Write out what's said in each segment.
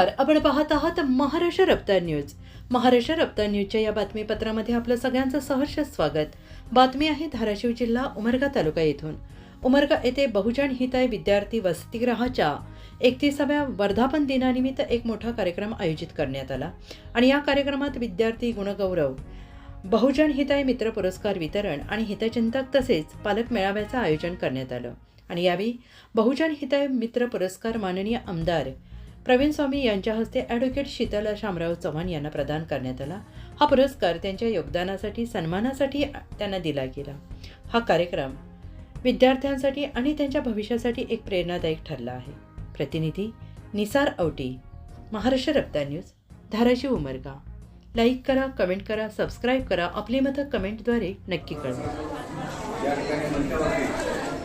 नमस्कार. आपण पाहत आहात महाराष्ट्र रफ्तार न्यूज. महाराष्ट्र रफ्तार न्यूजच्या या बातमीपत्रामध्ये आपलं सगळ्यांचं सहर्ष स्वागत. बातमी आहे धाराशिव जिल्हा उमरगा तालुका येथून. उमरगा येथे बहुजन हिताय विद्यार्थी वसतिगृहाच्या एकतीसाव्या वर्धापन दिनानिमित्त एक मोठा कार्यक्रम आयोजित करण्यात आला. आणि या कार्यक्रमात विद्यार्थी गुणगौरव बहुजन हिताय मित्र पुरस्कार वितरण आणि हितचिंतक तसेच पालक मेळाव्याचं आयोजन करण्यात आलं. आणि यावेळी बहुजन हिताय मित्र पुरस्कार माननीय आमदार प्रवीण स्वामी यांच्या हस्ते ॲडव्होकेट शीतल शामराव चव्हाण यांना प्रदान करण्यात आला. हा पुरस्कार त्यांच्या योगदानासाठी सन्मानासाठी त्यांना दिला गेला. हा कार्यक्रम विद्यार्थ्यांसाठी आणि त्यांच्या भविष्यासाठी एक प्रेरणादायक ठरला आहे. प्रतिनिधी निसार औटी महाराष्ट्र रप्ता न्यूज धाराशिव उमरगा. लाईक करा कमेंट करा सबस्क्राईब करा आपली मतं कमेंटद्वारे नक्की कळवा.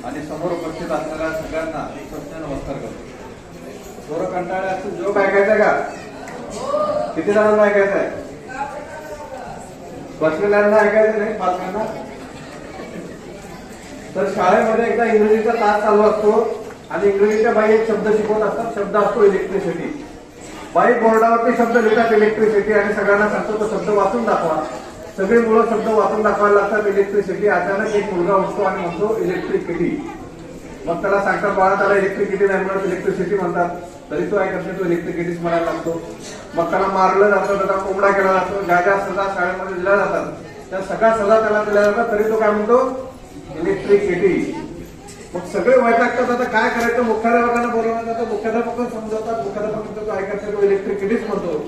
आणि समोर उपस्थित असणाऱ्या सगळ्यांना नमस्कार करतो. थोडं कंटाळा असतो. जोक ऐकायचा का? किती जणांना ऐकायचा आहे? बसलेल्यांना ऐकायचं नाही पालकांना? तर शाळेमध्ये एकदा इंग्रजीचा तास चालू असतो आणि इंग्रजीच्या बाई एक शब्द शिकवत असतात. शब्द असतो इलेक्ट्रिसिटी बाई बोर्डावरती शब्द लिहितात इलेक्ट्रिसिटी आणि सगळ्यांना सांगतो तो शब्द वाचून दाखवा. सगळी मुलं शब्द वाचून दाखवायला लागतात इलेक्ट्रिसिटी अचानक एक मुलगा उठतो आणि म्हणतो इलेक्ट्रिसिटी मग त्याला सांगतात बाळा त्याला इलेक्ट्रिसिटी नाही म्हणत इलेक्ट्रिसिटी म्हणतात. तरी तो ऐकत नाही तो इलेक्ट्रिसिटीच म्हणायला लागतो. मग त्याला मारलं जातं त्याला कोंबडा केला जातो ज्या ज्या सजा शाळेमध्ये दिल्या जातात. त्या सगळ्या सजा त्याला दिल्या जातात तरी तो काय म्हणतो? इलेक्ट्रिसिटी मग सगळे वैतागतात आता काय करायचं? मुख्याध्यापकांना बोलवलं जातं मुख्याध्यापक समजवतात. मुख्याध्यापक तो ऐकत नाही तो इलेक्ट्रिसिटीच म्हणतो.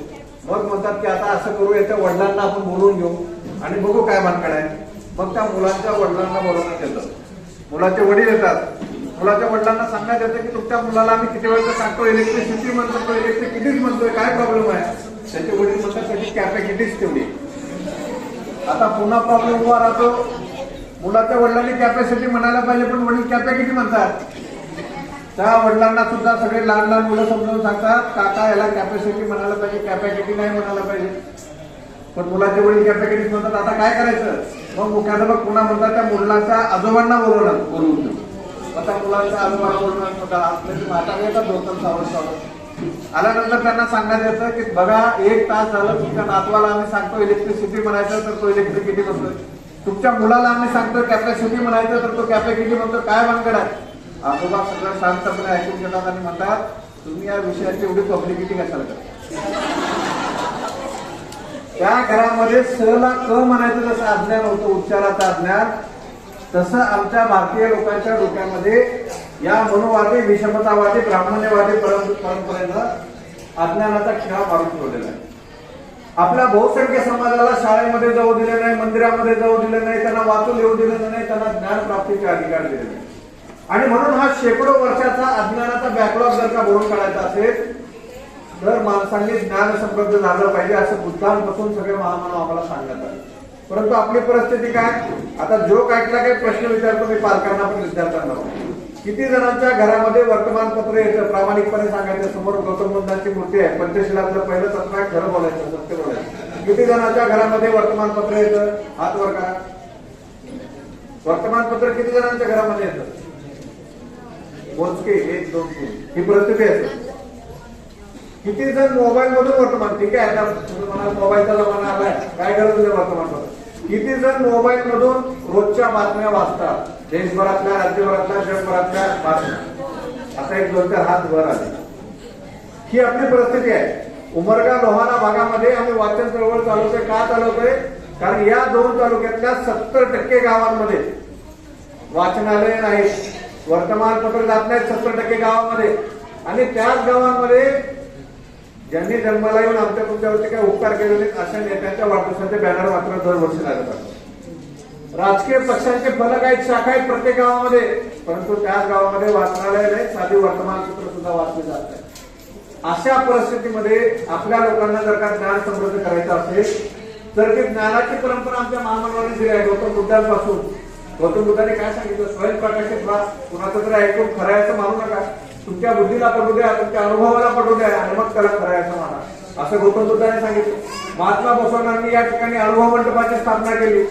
मग म्हणतात की आता असं करू याच्या वडिलांना आपण बोलवून घेऊ. आणि बघू काय भानकड आहे. मग त्या मुलांच्या वडिलांना बोलवण्यात येतं. मुलाचे वडील येतात. मुलाच्या वडिलांना सांगण्यात येतं की तुमच्या मुलाला आम्ही किती वेळेला सांगतो इलेक्ट्रिसिटी म्हणतो इलेक्ट्रिसिटीच म्हणतोय काय प्रॉब्लेम आहे? त्याचे वडील म्हणतात त्याची कॅपॅसिटीच तेवढी. आता पुन्हा प्रॉब्लेम उभा राहतो. मुलाच्या वडिलांनी कॅपॅसिटी म्हणायला पाहिजे पण वडील कॅपॅसिटी म्हणतात. त्या वडिलांना सुद्धा सगळे लहान लहान मुलं समजावून सांगतात काका याला कॅपॅसिटी म्हणायला पाहिजे कॅपॅसिटी नाही म्हणायला पाहिजे. पण मुलाचे वडील कॅपॅसिटी म्हणतात आता काय करायचं? मग मुख्याध्यापक पुन्हा म्हणतात त्या मुलाच्या आजोबांना बोलवणार बोलवून आता मुलांचा आजोबांना बोलवणार म्हणतात आपल्याची येतात धोतर सावध सावध आल्यानंतर त्यांना सांगण्यात येतं की बघा एक तास झालं तुमच्या नातवाला आम्ही सांगतो इलेक्ट्रिसिटी म्हणायचं तर तो इलेक्ट्रिसिटी म्हणतोय. तुमच्या मुलाला आम्ही सांगतो कॅपॅसिटी म्हणायचं तर तो कॅपॅसिटी म्हणतो काय भानगड आहे? आजोबा सगळं शांतपणे ऐकून घेतात आणि म्हणतात तुम्ही या विषयाची एवढी पब्लिकिटी कशाला करता? त्या घरामध्ये स ला क म्हणायचं जसं अज्ञान होतं उच्चाराचं अज्ञान तसं आमच्या भारतीय लोकांच्या डोक्यामध्ये या मनोवादी विषमतावादी ब्राह्मण्यवादी परं- परंपरेनं अज्ञानाचा खेळा मारून ठेवलेला आहे. आपल्या बहुसंख्य समाजाला शाळेमध्ये जाऊ दिले नाही मंदिरामध्ये जाऊ दिले नाही त्यांना वाचून येऊ दिलं नाही त्यांना ज्ञान प्राप्तीचे अधिकार दिले नाही. आणि म्हणून हा शेकडो वर्षाचा अज्ञानाचा बॅकलॉग जर का भरून काढायचा असेल तर माणसांनी ज्ञान समृद्ध झालं पाहिजे असं बुद्धांपासून सगळे महामानव आम्हाला सांगण्यात आले. परंतु आपली परिस्थिती काय? आता जो काहीतला काही प्रश्न विचारतो मी पालकांना पण विद्यार्थ्यांना किती जणांच्या घरामध्ये वर्तमानपत्र येतं? प्रामाणिकपणे सांगायचं समोर गौतम बुद्धांची मूर्ती आहे. पंचशिलातलं पहिलं तत्व आहे खरं बोलायचं सत्य बोलायचं. किती जणांच्या घरामध्ये वर्तमानपत्र येतं? हात वर करा. वर्तमानपत्र किती जणांच्या घरामध्ये येतं? मोजके एक दोन तीन. ही परिस्थिती आहे किती जण मोबाईल मधून वर्तमान? ठीक आहे आता म्हणाल मोबाईलचा जमाना आलाय. काय गरज आहे वर्तमानपत्र? किती जण मोबाईल मधून रोजच्या बातम्या वाचतात? देशभरातल्या राज्यभरातल्या जगभरातल्या बातम्या. आता एक दोन चार हात वर आले. ही आपली परिस्थिती आहे. उमरगा लोहारा भागामध्ये आम्ही वाचन चळवळ चालवतोय का चालवतोय कारण या दोन तालुक्यातल्या सत्तर टक्के गावांमध्ये वाचनालय नाहीत. वर्तमानपत्र जात नाहीत सत्तर टक्के गावामध्ये. आणि त्याच गावांमध्ये ज्यांनी जन्माला येऊन आमच्या तुमच्यावरती काही उपकार केले नाहीत अशा नेत्यांच्या वाढदिवसाचे बॅनर मात्र दरवर्षी लागत राजकीय पक्षांचे फलक आहेत शाखा आहेत प्रत्येक गावामध्ये परंतु त्याच गावामध्ये वाचनालय नाही साधी वर्तमानपत्र सुद्धा वाचले जात नाही. अशा परिस्थितीमध्ये आपल्या लोकांना जर का ज्ञान समृद्ध करायचं असेल तर ती ज्ञानाची परंपरा आमच्या महामानवाने दिली आहे. गौतम बुद्धांपासून. गौतम बुद्धाने काय सांगितलं? स्वयंप्रकाशित व्हा कुणाचं तरी ऐकून खरं मानू नका. तुमच्या बुद्धीला पडू द्या तुमच्या अनुभवाला पडू द्या आणि मग त्याला खरं असं माना असं गौतम बुद्धाने सांगितलं. महात्मा बसवनांनी या ठिकाणी अनुभव मंडपाची स्थापना केली.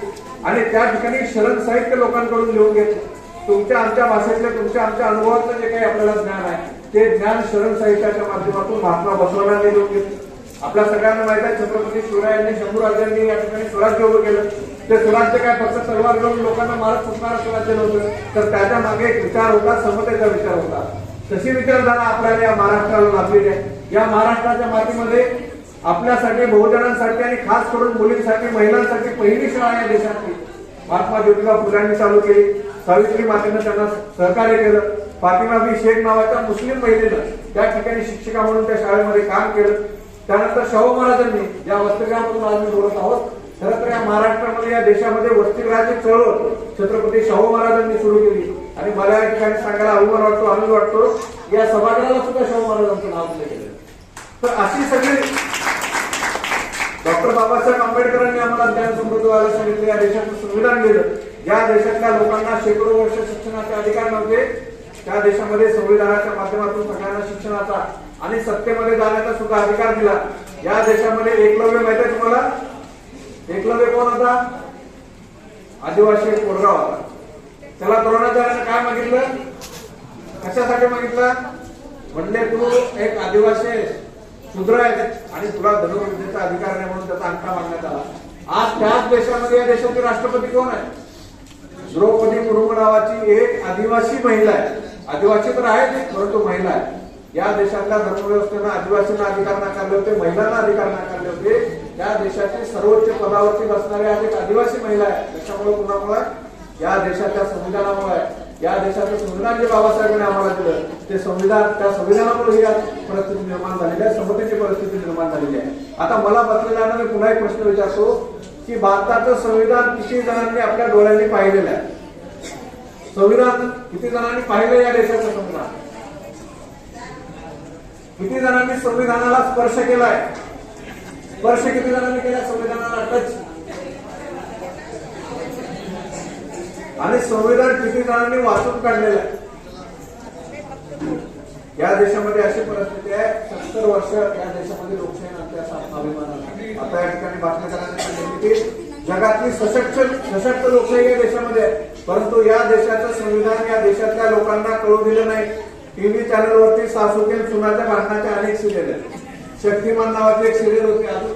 आणि त्या ठिकाणी शरण साहित्य लोकांकडून लिहून घेतलं. तुमच्या आमच्या भाषेतले तुमच्या आमच्या अनुभवातलं जे काही आपल्याला ज्ञान आहे ते ज्ञान शरण साहित्याच्या माध्यमातून महात्मा बसवनांनी लिहून घेतलं. आपल्या सगळ्यांना माहीत आहे छत्रपती शिवरायांनी शंभूराजांनी या ठिकाणी स्वराज्य उभं केलं. ते स्वराज्य काय फक्त तलवार घेऊन लोकांना मारत फुटणारं स्वराज्य नव्हतं. तर त्याच्यामागे एक विचार होता समतेचा विचार होता. तशी विचारधारा आपल्याला या महाराष्ट्राला लाभलेली आहे. या महाराष्ट्राच्या मातीमध्ये आपल्यासाठी बहुजनांसाठी आणि खास करून मुलींसाठी महिलांसाठी पहिली शाळा या देशातली. महात्मा ज्योतिबा फुलांनी चालू केली. सावित्री मातेनं त्यांना सहकार्य केलं. फातिमा बी शेख नावाच्या मुस्लिम महिलेनं त्या ठिकाणी शिक्षिका म्हणून त्या शाळेमध्ये काम केलं. त्यानंतर शाहू महाराजांनी या वसतिगृहामधून आज मी बोलत आहोत. खरं तर या महाराष्ट्रामध्ये या देशामध्ये वसतिगृहाची चळवळ छत्रपती शाहू महाराजांनी सुरू केली. आणि मला या ठिकाणी सांगायला अभिमान वाटतो आनंद वाटतो या सभागृहाला सुद्धा शाहू महाराजांचं नाव दिलं गेलं. तर अशी सगळी डॉक्टर बाबासाहेब आंबेडकरांनी आम्हाला ज्ञान समृद्ध व्हायला सांगितलं या देशाचं संविधान लिहिलं. या देशातल्या लोकांना शेकडो वर्ष शिक्षणाचे अधिकार नव्हते. त्या देशामध्ये संविधानाच्या माध्यमातून सगळ्यांना शिक्षणाचा आणि सत्तेमध्ये जाण्याचा सुद्धा अधिकार दिला. या देशामध्ये एकलव्य माहिती आहे तुम्हाला? एकलव्य कोण होता? आदिवासी कोरगाव होता. त्याला द्रोणाचार्याने काय मागितलं? कशासाठी मागितलं? म्हणले तू एक आदिवासी आहेस शूद्र आहे आणि तुला धनुर्विद्येचा अधिकार नाही म्हणून त्याचा अंगठा मागण्यात आला. आज त्याच देशामध्ये या देशाचे राष्ट्रपती कोण आहे द्रौपदी मुर्मू नावाची एक आदिवासी महिला आहे. आदिवासी तर आहे ती, परंतु महिला आहे. या देशातल्या धर्मव्यवस्थेनं आदिवासींना अधिकार नाकारले होते महिलांना अधिकार नाकारले होते. त्या देशाची सर्वोच्च पदावरती बसणारी आज एक आदिवासी महिला आहे. त्याच्यामुळे कुणामुळे? या देशाच्या संविधानामुळे या देशाचं संविधान जे बाबासाहेबांनी आम्हाला दिलं ते संविधान त्या संविधानामुळे ही परिस्थिती निर्माण झालेली आहे समतेची परिस्थिती निर्माण झालेली आहे. आता मला बसलेल्या मी पुन्हा एक प्रश्न विचारतो की भारताचं संविधान किती जणांनी आपल्या डोळ्यांनी पाहिलेलं आहे? संविधान किती जणांनी पाहिलं या देशाचं संविधान? किती जणांनी संविधानाला स्पर्श केलाय? स्पर्श किती जणांनी केला संविधानाला टच आणि संविधान किती जणांनी वाचून काढलेलं आहे. या देशामध्ये अशी परिस्थिती आहे सत्तर वर्ष या देशामध्ये लोकशाही अभिमान आता या ठिकाणी बातमीदारांनी सांगितले की जगातली सशक्त सशक्त लोकशाही या देशामध्ये आहे. परंतु या देशाचं संविधान या देशातल्या लोकांना कळू दिलं नाही. टीव्ही चॅनलवरती सासूकेल सुनाच्या भांडणाच्या अनेक सिरियल आहेत. शक्तिमान नावाची एक सिरियल होती अजून